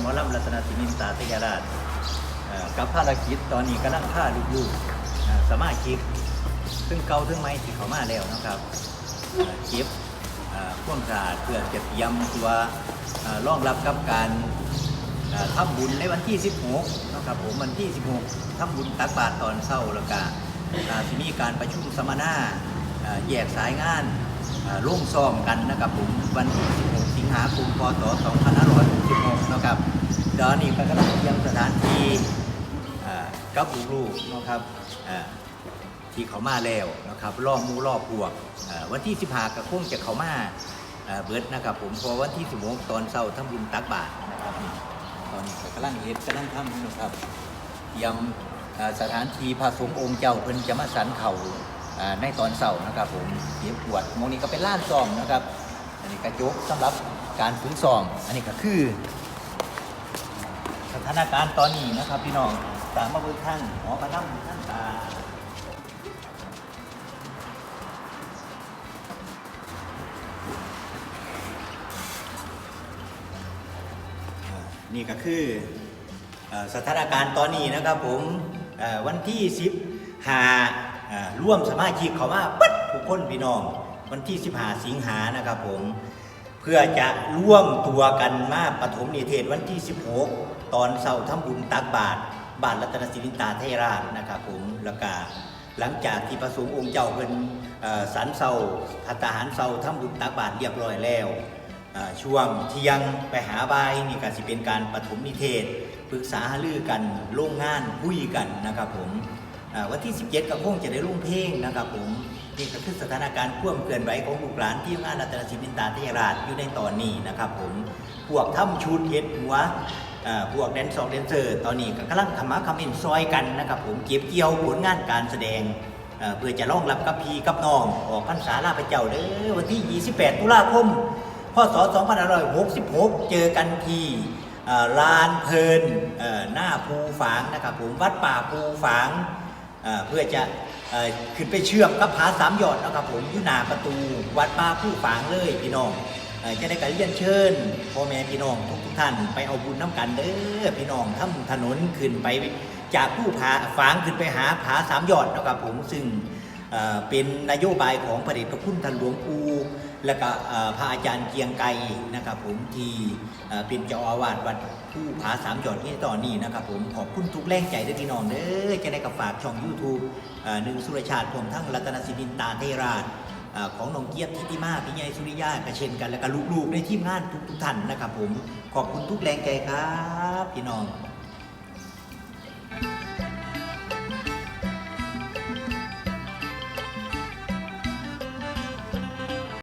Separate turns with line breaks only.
หมอลำรัตนศินินตาตยราชกับภารกิจตอนนี้กำลังฆ่าลูกๆเอ่อสมาชิกซึ่งเก่าซึ่งไม่ที่เขามาแล้วนะครับเอ่อเก็บเอ่วงขาดเพื่อจะเตรียมตัวเอ่อรองรับกับการทำบุญในวันที่ 16นะครับผมวันที่ 16ทำบุญตักบาตรตอนเช้าแล้วก็อ่มีการประชุมสัมมนาแยกสายงานเอ่อร่วมซ้อมกันนะครับผมวันที่ 16 งหาคมพศ 2566นะครับเดี๋ยวนี้ก็กำลังเตรียมสถานที่กับลูกๆนะครับที่เขามาแล้วนะครับล่อหมูล่อพวกวันที่ 15ก็คงจะเขามาเอ่อเบิดนะครับผมพอวันที่16ตอนเช้าทำบุญตักบาตรนะครับตอนนี้ก็กำลังเฮ็ดกำลังทำนะครับยมเอ่อสถานที่พระสงฆ์องค์เจ้าเพิ่นจะมาสันเขาเอ่อในตอนเช้านะครับผมเตรียปวดมองนี้ก็เป็นล้านซอมนะครับ อันนี้กระจกสำหรับ การฝึกซ้อมอันนี้ก็คือ สถานการณ์ตอนนี้นะครับพี่น้องตามมาเบิ่งท่านหอกระทั่งท่านตานี่ก็คืออสถานการณ์ตอนนี้นะครับผมวันที่ 10หาร่วมสมาชิกเขามาปัดทุกคนพี่น้อง วันที่ 15 สิงหานะครับผม พื่อจะร่วมตัวกันมาปฐมนิเทศวันที่ 16 ตอนเสาร์ทำบุญตักบาตรบาทรัตนศิลินตาเทราชนะครับผมแล้วก็หลังจากที่พระสงฆ์องค์เจ้าเพิ่นเอ่อสันเสาพัตหารเสาทำบุญตักบาตรเรียบร้อยแล้ว ช่วงเที่ยงไปหาบายนี่ก็สิเป็นการปฐมนิเทศปรึกษาหารือกันโรงงานคุยกันนะครับผมวันที่ 17ก็คงจะได้ร่วมเพลงนะครับผม นี่ก็คือสถานการณ์ควมเกินไหวของลูกหลานที่งานรัตนศิลปินตาเทยราชอยู่ในตอนนี้นะครับผมพวกทำชุดเฮ็ดหัวพวกแดนซองแดนเซอร์ตอนนี้ก็กำลังทำมาคำเอ็นซอยกันนะครับผมเก็บเกี่ยวผลงานการแสดงเพื่อจะรองรับกับพีกับน้อง ออกพรรษาลาพระเจ้าเด้อวันที่ 28 ตุลาคมพศ2566 เจอกันที่ลานเพลินหน้าภูฝางนะครับผมวัดป่าภูฝาง เพื่อจะอขึ้นไปเชื่อมกับผาสามยอดนะครับผมยุนาประตูวัดป้าผู้ฝางเลยพี่น้องเอ่อจะได้การเรียนเชิญพ่อแม่พี่น้องทุกทุกท่านไปเอาบุญน้ำกันเด้อพี่น้องทำถนนขึ้นไปจากผู้ผาฝางขึ้นไปหาผาสามยอดนะครับผมซึ่ง เป็นนโยบายของพระเดชพระคุณท่านหลวงปู่และก็พระอาจารย์เกียงไกรนะครับผมที่เป็นเจ้าอาวาสวัดผู้ผาสามหยอดที่ตอนนี้นะครับผมขอบคุณทุกแรงใจด้วยพี่น้องเด้อจะได้กับฝากช่อง YouTube หนึ่งสุรชาติผมทั้งรัตนศิลินตาเทราชของน้องเกียรติทิติมาพี่ใหญ่สุริยากระเชนกัน และก็ลูกๆในทีมงานทุกๆท่านนะครับผมขอบคุณทุกแรงใจครับ พี่น้อง